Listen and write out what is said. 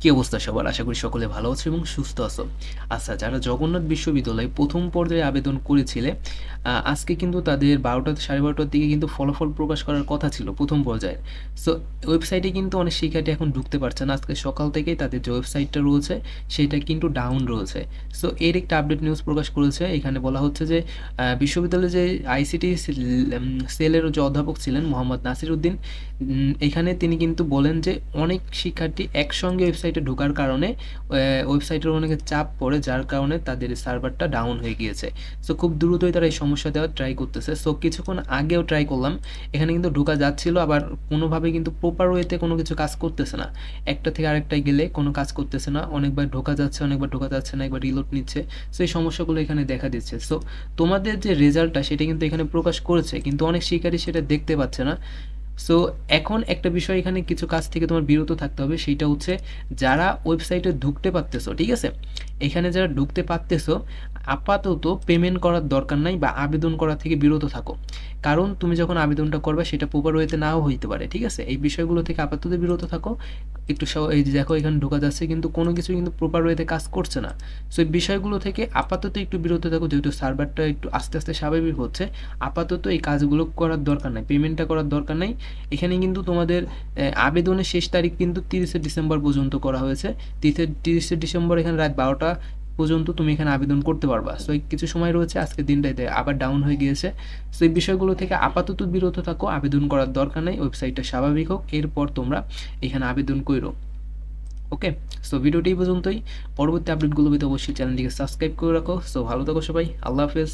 কি অবস্থা সবার? আশা করি সকলে ভালো আছো এবং সুস্থ আছো। আচ্ছা যারা জগন্নাথ বিশ্ববিদ্যালয়ে প্রথম পর্যায়ে আবেদন করেছিলে আজকে কিন্তু তাদের বারোটা সাড়ে বারোটার দিকে কিন্তু ফলাফল প্রকাশ করার কথা ছিল প্রথম পর্যায়ে। সো ওয়েবসাইটে কিন্তু অনেক শিক্ষার্থী এখন ঢুকতে পারছে না। আজকে সকাল থেকেই তাদের যে ওয়েবসাইটটা রয়েছে, সেটা কিন্তু ডাউন রয়েছে। সো এর একটা আপডেট নিউজ প্রকাশ করেছে। এখানে বলা হচ্ছে যে বিশ্ববিদ্যালয়ে যে আইসিটি সেলের যে অধ্যাপক ছিলেন মোহাম্মদ নাসির উদ্দিন এখানে তিনি কিন্তু বলেন যে, অনেক শিক্ষার্থী একসঙ্গে ওয়েবসাইটে ঢোকার কারণে ওয়েবসাইটের অনেক চাপ পড়ে, যার কারণে তাদের সার্ভারটা ডাউন হয়ে গিয়েছে। সো খুব দ্রুতই তারা এই সমস্যা দেওয়ার ট্রাই করতেছে। সো কিছুক্ষণ আগেও ট্রাই করলাম। এখানে কিন্তু ঢোকা যাচ্ছিল, আবার কোনোভাবে কিন্তু প্রপার ওয়েতে কোনো কিছু কাজ করতেছে না। একটা থেকে আরেকটায় গেলে কোনো কাজ করতেছে না। অনেকবার ঢোকা যাচ্ছে, অনেকবার ঢোকা যাচ্ছে না, একবার রিলোড নিচ্ছে। সো এই সমস্যাগুলো এখানে দেখা দিচ্ছে। সো তোমাদের যে রেজাল্টটা সেটা কিন্তু এখানে প্রকাশ করেছে, কিন্তু অনেক শিকারী সেটা দেখতে পাচ্ছে না। সো এখন একটা বিষয় এখানে কিছু কাজ থেকে তোমার বিরত থাকতে হবে, সেটা হচ্ছে যারা ওয়েবসাইটে ঢুকতে পারতেছো, ঠিক আছে? এখানে যারা ঢুকতে পারতেছো, আপাতত পেমেন্ট করার দরকার নাই বা আবেদন করা থেকে বিরত থাকো। কারণ তুমি যখন আবেদনটা করবে, সেটা প্রপার ওয়েতে নাও হইতে পারে, ঠিক আছে? এই বিষয়গুলো থেকে আপাতত বিরত থাকো। একটু এই যে দেখো, এখানে ঢোকা যাচ্ছে, কিন্তু কোনো কিছু কিন্তু প্রপার ওয়েতে কাজ করছে না। সো এই বিষয়গুলো থেকে আপাতত একটু বিরত থাকো, যেহেতু সার্ভারটা একটু আস্তে আস্তে স্বাভাবিক হচ্ছে। আপাতত এই কাজগুলো করার দরকার নাই পেমেন্টটা করার দরকার নাই। এখানে কিন্তু তোমাদের আবেদনের শেষ তারিখ কিন্তু তিরিশে ডিসেম্বর পর্যন্ত করা হয়েছে। তিরিশে তিরিশে ডিসেম্বর এখানে রাত বারোটা পর্যন্ত তুমি এখানে আবেদন করতে পারবা। সো কিছু সময় রয়েছে আজকে দিনটাতে আবার ডাউন হয়ে গিয়েছে। সো এই বিষয়গুলো থেকে আপাতত বিরত থাকো, আবেদন করার দরকার নেই, ওয়েবসাইটটা স্বাভাবিক হোক, এরপর তোমরা এখানে আবেদন করো। ওকে সো ভিডিওটি পর্যন্তই। পরবর্তী আপডেটগুলো পেতে অবশ্যই চ্যানেলটিকে সাবস্ক্রাইব করে রাখো। সো ভালো থাকো সবাই, আল্লাহ হাফেজ।